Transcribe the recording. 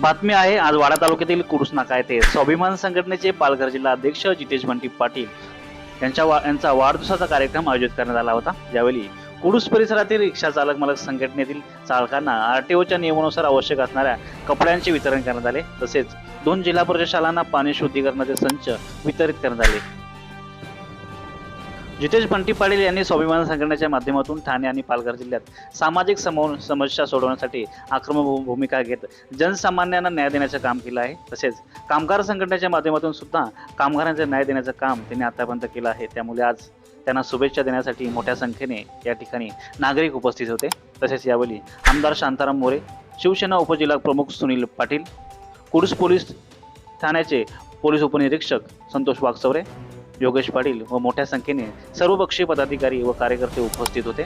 बातमी आहे आज वाडा तालुक्यातील कुरुस नाका येथे स्वाभिमान संघटनेचे पालघर जिल्हा अध्यक्ष जितेश बंटी पाटील यांच्या वा यांचा वाढदिवसाचा कार्यक्रम आयोजित करण्यात आला होता. ज्यावेळी कुडूस परिसरातील रिक्षा चालक मालक संघटनेतील चालकांना आरटीओच्या नियमानुसार आवश्यक असणाऱ्या कपड्यांचे वितरण करण्यात आले. तसेच दोन जिल्हा परिषद शाळांना पाणी शुद्धीकरणाचे संच वितरित करण्यात आले. जितेश बंटी पाटील यांनी स्वाभिमान संघटनेच्या माध्यमातून ठाणे आणि पालघर जिल्ह्यात सामाजिक समो समस्या सोडवण्यासाठी आक्रमक भूमिका घेत जनसामान्यांना न्याय देण्याचं काम केलं आहे. तसेच कामगार संघटनेच्या माध्यमातून सुद्धा कामगारांचा न्याय देण्याचं काम त्यांनी आतापर्यंत केलं आहे. त्यामुळे आज त्यांना शुभेच्छा देण्यासाठी मोठ्या संख्येने या ठिकाणी नागरिक उपस्थित होते. तसेच यावेळी आमदार शांताराम मोरे शिवसेना उपजिल्हा प्रमुख सुनील पाटील कुडूस पोलीस ठाण्याचे पोलीस उपनिरीक्षक संतोष वागचौरे योगेश पाटील व मोठ्या संख्येने सर्वपक्षीय पदाधिकारी व कार्यकर्ते उपस्थित होते.